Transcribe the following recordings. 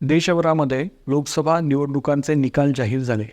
देशभरामध्ये लोकसभा निवडणुकांचे निकाल जाहीर झाले.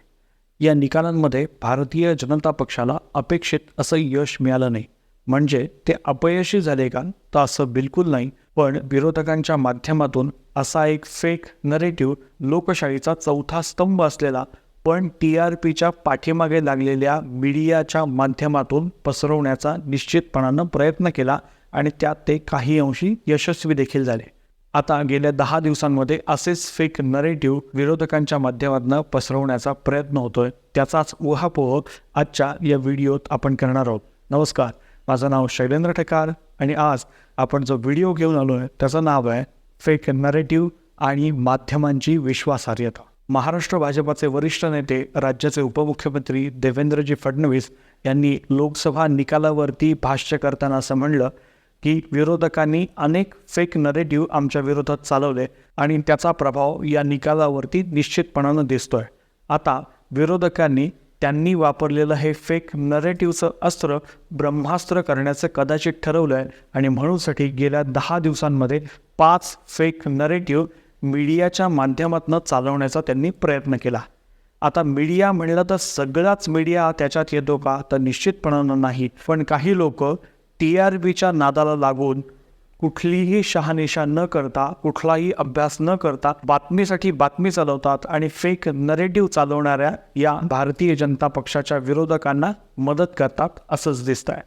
या निकालांमध्ये भारतीय जनता पक्षाला अपेक्षित असं यश मिळालं नाही. म्हणजे ते अपयशी झाले का? तर असं बिलकुल नाही. पण विरोधकांच्या माध्यमातून असा एक फेक नरेटिव्ह लोकशाहीचा चौथा स्तंभ असलेला पण टी आर पीच्या पाठीमागे लागलेल्या मीडियाच्या माध्यमातून पसरवण्याचा निश्चितपणानं प्रयत्न केला आणि त्यात ते काही अंशी यशस्वी देखील झाले. आता गेल्या दहा दिवसांमध्ये असेच फेक नरेटिव्ह विरोधकांच्या माध्यमातून पसरवण्याचा प्रयत्न होतोय. त्याचाच उहापोह आजच्या या व्हिडिओत आपण करणार आहोत. नमस्कार. माझं नाव शैलेंद्र ठेकार आणि आज आपण जो व्हिडिओ घेऊन आलो आहे त्याचं नाव आहे फेक नरेटिव्ह आणि माध्यमांची विश्वासार्हता. महाराष्ट्र भाजपाचे वरिष्ठ नेते राज्याचे उपमुख्यमंत्री देवेंद्रजी फडणवीस यांनी लोकसभा निकालावरती भाष्य करताना असं म्हणलं की विरोधकांनी अनेक फेक नरेटिव्ह आमच्या विरोधात चालवले आणि त्याचा प्रभाव या निकालावरती निश्चितपणानं दिसतोय. आता विरोधकांनी त्यांनी वापरलेलं हे फेक नरेटिव्हचं अस्त्र ब्रह्मास्त्र करण्याचं कदाचित ठरवलं आहे आणि म्हणूनसाठी गेल्या दहा दिवसांमध्ये पाच फेक नरेटिव्ह मीडियाच्या माध्यमातून चालवण्याचा त्यांनी प्रयत्न केला. आता मीडिया म्हणलं तर सगळाच मीडिया त्याच्यात येतो का? तर निश्चितपणानं नाही. पण काही लोक टी आर बीच्या नादाला लागून कुठलीही शहानिशा न करता कुठलाही अभ्यास न करता बातमीसाठी बातमी चालवतात आणि फेक नरेटिव्ह चालवणाऱ्या या भारतीय जनता पक्षाच्या विरोधकांना मदत करतात असंच दिसत आहे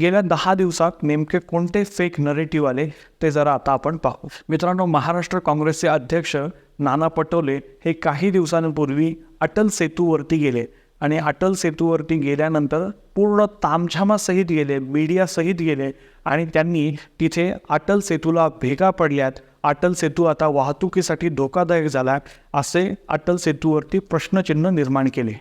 गेल्या दहा दिवसात नेमके कोणते फेक नरेटिव्ह आले ते जरा आता आपण पाहू. मित्रांनो महाराष्ट्र काँग्रेसचे अध्यक्ष नाना पटोले हे काही दिवसांपूर्वी अटल सेतूवरती गेले. आणि अटल सेतूवरती गेल्यानंतर पूर्ण तामझामासहित गेले मीडियासहित गेले आणि त्यांनी तिथे अटल सेतूला भेगा पडल्यात. अटल सेतू आता वाहतुकीसाठी धोकादायक झाला असे अटल सेतूवरती प्रश्नचिन्ह निर्माण केले.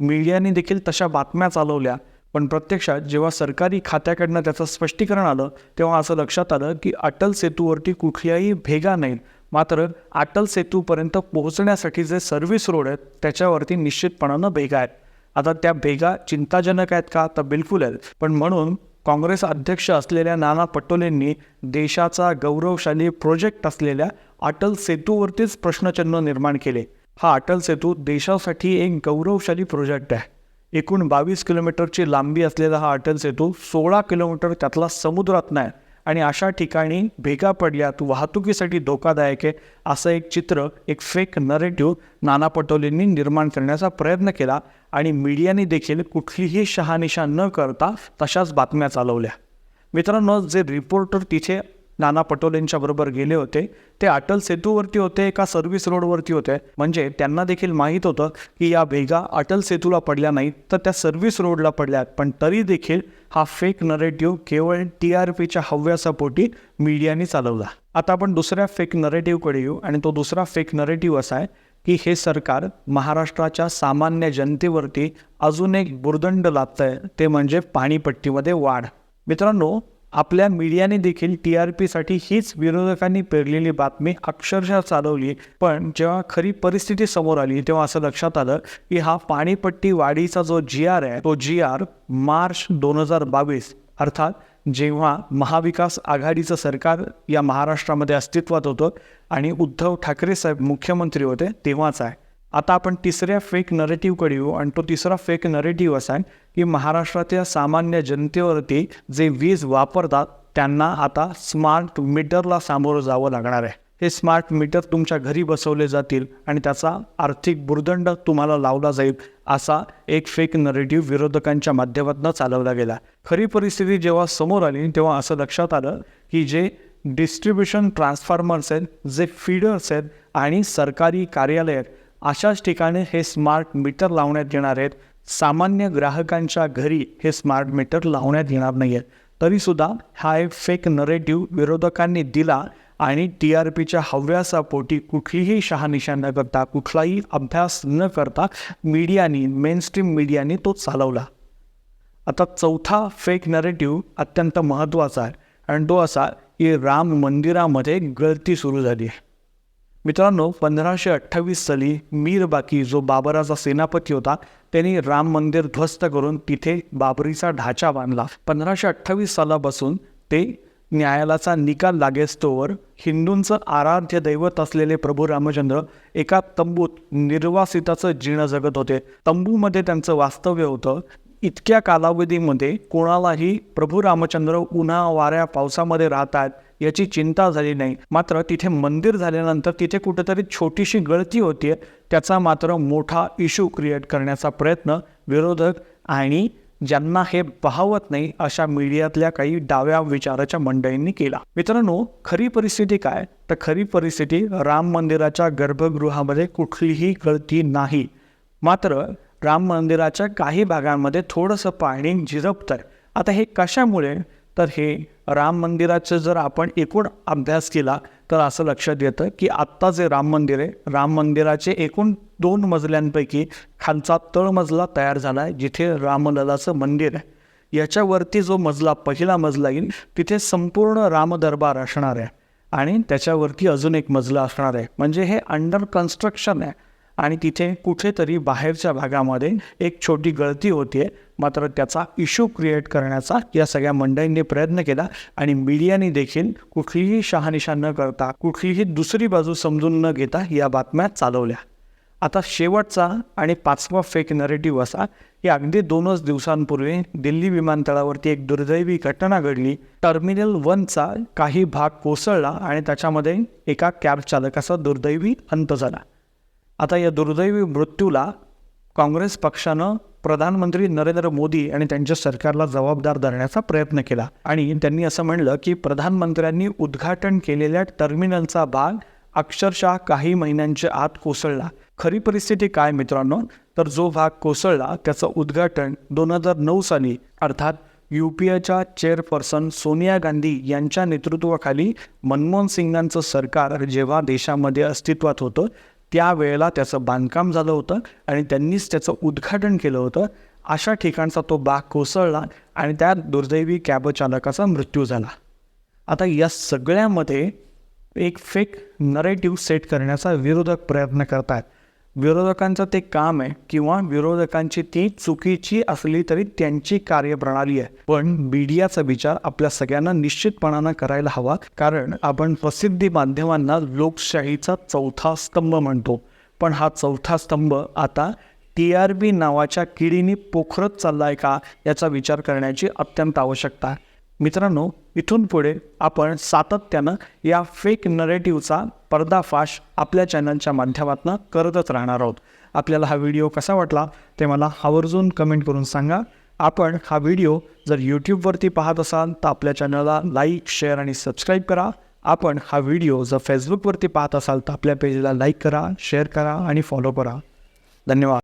मीडियाने देखील तशा बातम्या चालवल्या पण प्रत्यक्षात जेव्हा सरकारी खात्याकडनं त्याचं स्पष्टीकरण आलं तेव्हा असं लक्षात आलं की अटल सेतूवरती कुठल्याही भेगा नाहीत. मात्र अटल सेतूपर्यंत पोहोचण्यासाठी जे सर्व्हिस रोड आहेत त्याच्यावरती निश्चितपणानं भेगा आहेत. आता त्या भेगा चिंताजनक आहेत का? तर बिलकुल आहेत. पण म्हणून काँग्रेस अध्यक्ष असलेल्या नाना पटोलेंनी देशाचा गौरवशाली प्रोजेक्ट असलेल्या अटल सेतूवरतीच प्रश्नचिन्ह निर्माण केले. हा अटल सेतू देशासाठी एक गौरवशाली प्रोजेक्ट आहे. एकूण बावीस किलोमीटरची लांबी असलेला हा अटल सेतू सोळा किलोमीटर त्यातला समुद्रात नाही आणि अशा ठिकाणी भेगा पडल्यात वाहतुकीसाठी धोकादायक आहे असं एक चित्र एक फेक नरेटिव्ह नाना पटोलेंनी निर्माण करण्याचा प्रयत्न केला आणि मीडियाने देखील कुठलीही शहानिशा न करता तशाच बातम्या चालवल्या. मित्रांनो जे रिपोर्टर तिथे नाना पटोलेंच्या बरोबर गेले होते. ते अटल सेतूवरती होते का सर्व्हिस रोडवरती होते? म्हणजे त्यांना देखील माहीत होतं की या भेगा अटल सेतूला पडल्या नाहीत तर त्या सर्व्हिस रोडला पडल्यात. पण तरी देखील हा फेक नरेटिव्ह केवळ टी आर पीच्या हव्यासापोटी मीडियाने चालवला. आता आपण दुसऱ्या फेक नरेटिव्हकडे येऊ आणि तो दुसरा फेक नरेटिव्ह असा आहे की हे सरकार महाराष्ट्राच्या सामान्य जनतेवरती अजून एक बुर्दंड लादत आहे ते म्हणजे पाणीपट्टीमध्ये वाढ. मित्रांनो आपल्या मीडियाने देखील टी आर पीसाठी हीच विरोधकांनी पेरलेली बातमी अक्षरशः चालवली. पण जेव्हा खरी परिस्थिती समोर आली तेव्हा असं लक्षात आलं की हा पाणीपट्टी वाढीचा जो जी आर आहे तो जी आर मार्च दोन हजार बावीस अर्थात जेव्हा महाविकास आघाडीचं सरकार या महाराष्ट्रामध्ये अस्तित्वात होतं आणि उद्धव ठाकरे साहेब मुख्यमंत्री होते तेव्हाच आहे. आता आपण तिसऱ्या फेक नरेटिव्हकडे येऊ आणि तो तिसरा फेक नरेटिव्ह असा आहे की महाराष्ट्रातल्या सामान्य जनतेवरती जे वीज वापरतात त्यांना आता स्मार्ट मीटरला सामोरं जावं लागणार आहे. हे स्मार्ट मीटर तुमच्या घरी बसवले जातील आणि त्याचा आर्थिक बुरदंड तुम्हाला लावला जाईल असा एक फेक नरेटिव्ह विरोधकांच्या माध्यमातून चालवला गेला. खरी परिस्थिती जेव्हा समोर आली तेव्हा असं लक्षात आलं की जे डिस्ट्रीब्युशन ट्रान्सफॉर्मर्स आहेत जे फीडर्स आहेत आणि सरकारी कार्यालय आहेत अशाच ठिकाणी हे स्मार्ट मीटर लावण्यात येणार आहेत. सामान्य ग्राहकांच्या घरी हे स्मार्ट मीटर लावण्यात येणार नाही आहेत तरीसुद्धा हा एक फेक नरेटिव्ह विरोधकांनी दिला आणि टी आर पीच्या हव्यासापोटी कुठलीही शहानिशा न करता कुठलाही अभ्यास न करता मीडियानी मेनस्ट्रीम मीडियाने तो चालवला. आता चौथा फेक नरेटिव्ह अत्यंत महत्त्वाचा आहे. आणि तो असा की राम मंदिरामध्ये गळती सुरू झाली आहे. मित्रांनो पंधराशे अठ्ठावीस साली मीर बाकी जो बाबराचा सेनापती होता त्यांनी राम मंदिर ध्वस्त करून तिथे बाबरीचा ढाचा बांधला. पंधराशे अठ्ठावीस सालापासून ते न्यायालयाचा निकाल लागेस्तोवर हिंदूंचं आराध्य दैवत असलेले प्रभू रामचंद्र एका तंबूत निर्वासिताचं जीर्ण जगत होते. तंबूमध्ये त्यांचं वास्तव्य होतं इतक्या कालावधीमध्ये कोणालाही प्रभू रामचंद्र उन्हा वाऱ्या पावसामध्ये राहतात याची चिंता झाली नाही. मात्र तिथे मंदिर झाल्यानंतर तिथे कुठेतरी छोटीशी गळती होतीये. त्याचा मात्र मोठा इशू क्रिएट करण्याचा प्रयत्न विरोधक आणि ज्यांना हे पाहवत नाही अशा मीडियातल्या काही डाव्या विचाराच्या मंडळींनी केला. मित्रांनो खरी परिस्थिती काय? तर खरी परिस्थिती राम मंदिराच्या गर्भगृहामध्ये कुठलीही गळती नाही. मात्र राम मंदिराच्या काही भागांमध्ये थोडंसं पाणी झिरपत आता हे कशामुळे? तर हे राम मंदिराचं जर आपण एकूण अभ्यास केला तर असं लक्षात येतं की आत्ता जे राम मंदिर आहे राम मंदिराचे एकूण दोन मजल्यांपैकी खालचा तळमजला तयार झाला आहे जिथे रामललाचं मंदिर आहे. याच्यावरती जो मजला पहिला मजला येईल तिथे संपूर्ण रामदरबार असणार आहे. आणि त्याच्यावरती अजून एक मजला असणार आहे. म्हणजे हे अंडर कन्स्ट्रक्शन आहे. आणि तिथे कुठेतरी बाहेरच्या भागामध्ये एक छोटी गळती होतीये मात्र त्याचा इश्यू क्रिएट करण्याचा या सगळ्या मंडळींनी प्रयत्न केला आणि मीडियाने देखील कुठलीही शहानिशा न करता कुठलीही दुसरी बाजू समजून न घेता या बातम्या चालवल्या. आता शेवटचा आणि पाचवा फेक नरेटिव्ह असा की अगदी दोनच दिवसांपूर्वी दिल्ली विमानतळावरती एक दुर्दैवी घटना घडली. टर्मिनल वनचा काही भाग कोसळला आणि त्याच्यामध्ये एका कॅब चालकाचा दुर्दैवी अंत झाला. आता या दुर्दैवी मृत्यूला काँग्रेस पक्षानं प्रधानमंत्री नरेंद्र मोदी आणि त्यांच्या सरकारला जबाबदार धरण्याचा प्रयत्न केला. आणि त्यांनी असं म्हणलं की प्रधानमंत्र्यांनी उद्घाटन केलेल्या टर्मिनलचा भाग अक्षरशः काही महिन्यांच्या आत कोसळला. खरी परिस्थिती काय मित्रांनो? तर जो भाग कोसळला त्याचं उद्घाटन दोन हजार नऊ साली अर्थात यू पी एच्या चेअरपर्सन सोनिया गांधी यांच्या नेतृत्वाखाली मनमोहन सिंगांचं सरकार जेव्हा देशामध्ये अस्तित्वात होतं त्यावेळेला त्याचं बांधकाम झालं होतं आणि त्यांनीच त्याचं उद्घाटन केलं होतं. अशा ठिकाणचा तो बाग कोसळला आणि त्या दुर्दैवी कॅब चालकाचा मृत्यू झाला. आता या सगळ्यामध्ये एक फेक नरेटिव्ह सेट करण्याचा विरोधक प्रयत्न करतात. विरोधकांचं ते काम आहे किंवा विरोधकांची ती चुकीची असली तरी त्यांची कार्यप्रणाली आहे. पण मीडियाचा विचार आपल्या सगळ्यांना निश्चितपणानं करायला हवा कारण आपण प्रसिद्धी माध्यमांना लोकशाहीचा चौथा स्तंभ म्हणतो. पण हा चौथा स्तंभ आता टी आर बी नावाच्या किडीने पोखरत चालला आहे का याचा विचार करण्याची अत्यंत आवश्यकता आहे. मित्रांनो इथून पुढे आपण सातत्यानं या फेक नरेटिव्हचा पर्दाफाश आपल्या चॅनलच्या माध्यमातून करतच राहणार आहोत. आपल्याला हा व्हिडिओ कसा वाटला ते मला आवर्जून कमेंट करून सांगा. आपण हा व्हिडिओ जर यूट्यूबवरती पाहत असाल तर आपल्या चॅनलला लाईक शेअर आणि सबस्क्राईब करा. आपण हा व्हिडिओ जर फेसबुकवरती पाहत असाल तर आपल्या पेजला लाईक करा शेअर करा आणि फॉलो करा. धन्यवाद.